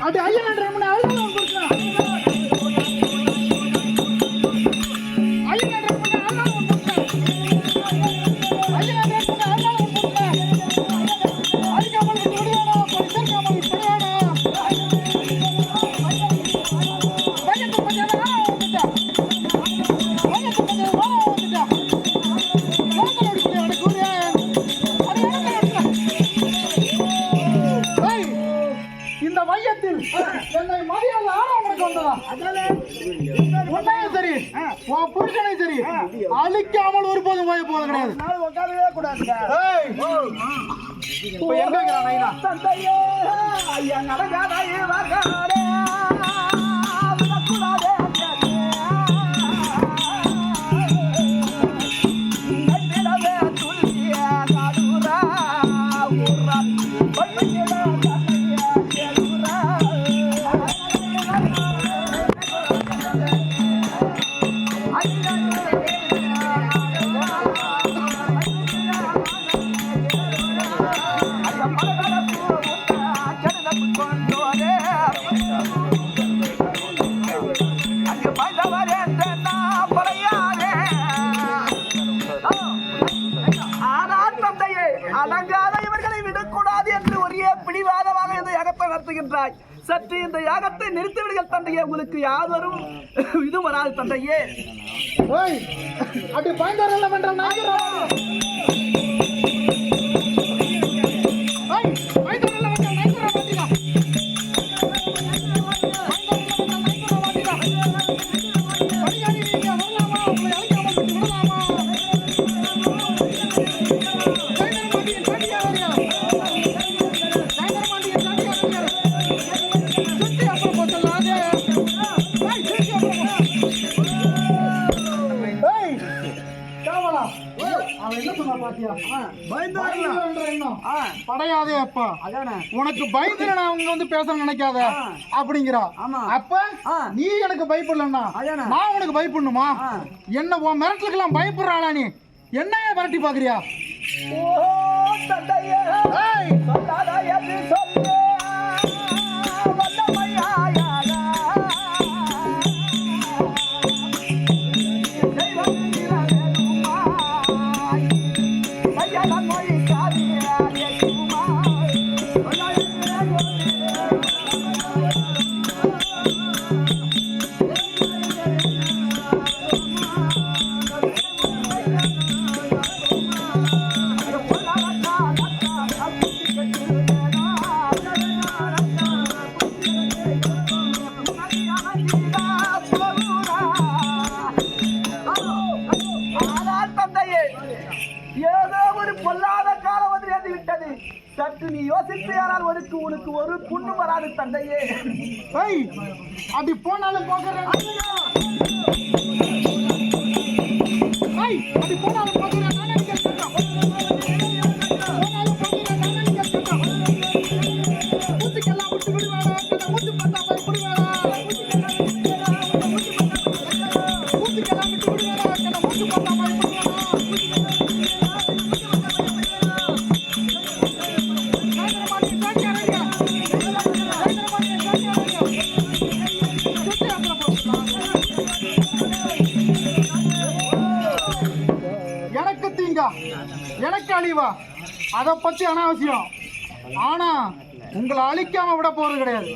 அது ஐயன் என்ற முன்ன அழுது கொடுக்குறான் உன்னையும் சரி. உன் புருஷனை சரி. அழிக்காமல் ஒருபோதும் போய் போது கிடையாது. உட்காரவே இப்ப எங்க இருக்கிறான் ஐயா? நடக்காத விடக்கூடாது என்று ஒரே பிடிவாதமாக இந்த யாகத்தை நடத்துகின்றாய். சற்று இந்த யாகத்தை நிறுத்திவிடுங்கள் தந்தையே உங்களுக்கு யாவரும் இது வராது தந்தையே. அப்படி பயந்தாரம் பண்ற நாகரா படையாதே அப்பா. உனக்கு பயந்துல நான் அவங்க வந்து பேச நினைக்காத. அப்படிங்கிறா. அப்ப. நீ எனக்கு பயப்படலன்னா. நான் உனக்கு பயப்படணுமா. என்ன உன் மிரட்டலுக்கெல்லாம் பயப்படுறாளா நீ? என்னைய மிரட்டி பாக்குறியா? சற்று நீ யோசித்து ஆனால் உனக்கு உனக்கு ஒரு புண்ணு வராது தந்தையே. அப்படி போனாலும் போகிறேன். அப்படி போனாலும் எனக்கு அழிவா. அதை பத்தி அனாவசியம். ஆனா உங்களை அழிக்காம விட போறது கிடையாது.